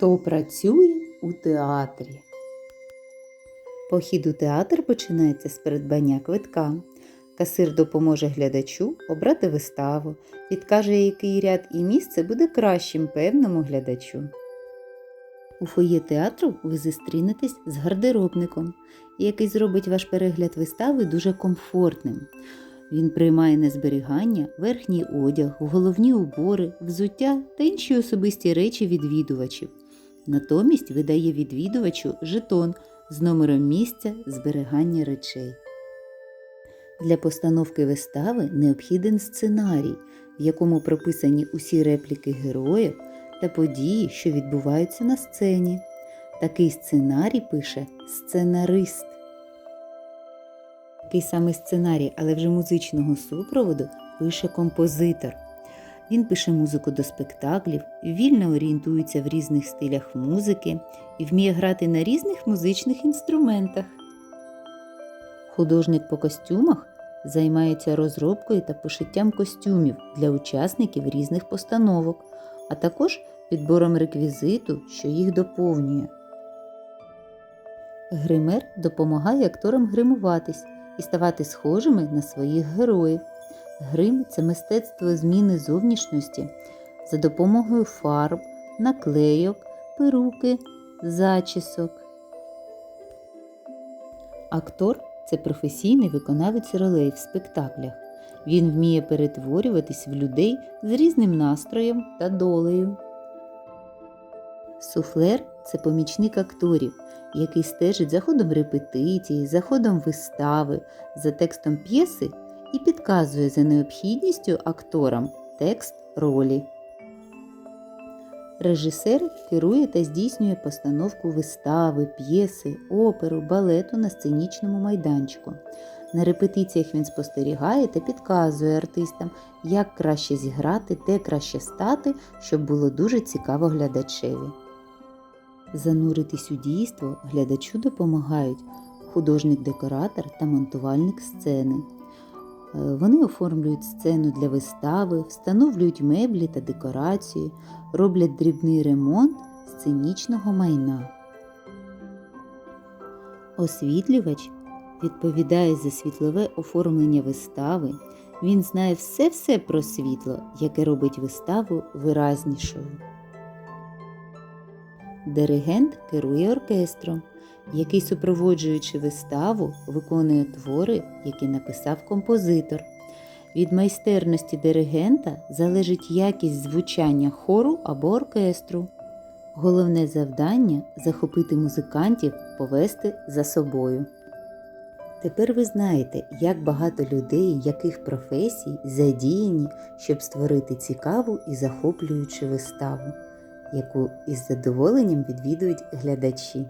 Хто працює у театрі? Похід у театр починається з придбання квитка. Касир допоможе глядачу обрати виставу, підкаже, який ряд і місце буде кращим певному глядачу. У фоє театру ви зустрінетесь з гардеробником, який зробить ваш перегляд вистави дуже комфортним. Він приймає на зберігання верхній одяг, головні убори, взуття та інші особисті речі відвідувачів. Натомість видає відвідувачу жетон з номером місця зберігання речей. Для постановки вистави необхіден сценарій, в якому прописані усі репліки героїв та події, що відбуваються на сцені. Такий сценарій пише сценарист. Такий самий сценарій, але вже музичного супроводу пише композитор. Він пише музику до спектаклів, вільно орієнтується в різних стилях музики і вміє грати на різних музичних інструментах. Художник по костюмах займається розробкою та пошиттям костюмів для учасників різних постановок, а також підбором реквізиту, що їх доповнює. Гример допомагає акторам гримуватись і ставати схожими на своїх героїв. Грим це мистецтво зміни зовнішності за допомогою фарб, наклейок, перуки, зачісок. Актор це професійний виконавець ролей в спектаклях. Він вміє перетворюватись в людей з різним настроєм та долею. Суфлер це помічник акторів, який стежить за ходом репетиції, за ходом вистави, за текстом п'єси і підказує за необхідністю акторам текст ролі. Режисер керує та здійснює постановку вистави, п'єси, оперу, балету на сценічному майданчику. На репетиціях він спостерігає та підказує артистам, як краще зіграти, де краще стати, щоб було дуже цікаво глядачеві. Зануритись у дійство глядачу допомагають художник-декоратор та монтувальник сцени. Вони оформлюють сцену для вистави, встановлюють меблі та декорації, роблять дрібний ремонт сценічного майна. Освітлювач відповідає за світлове оформлення вистави. Він знає все-все про світло, яке робить виставу виразнішою. Диригент керує оркестром, який, супроводжуючи виставу, виконує твори, які написав композитор. Від майстерності диригента залежить якість звучання хору або оркестру. Головне завдання захопити музикантів, повести за собою. Тепер ви знаєте, як багато людей, яких професій задіяні, щоб створити цікаву і захоплюючу виставу, яку із задоволенням відвідують глядачі.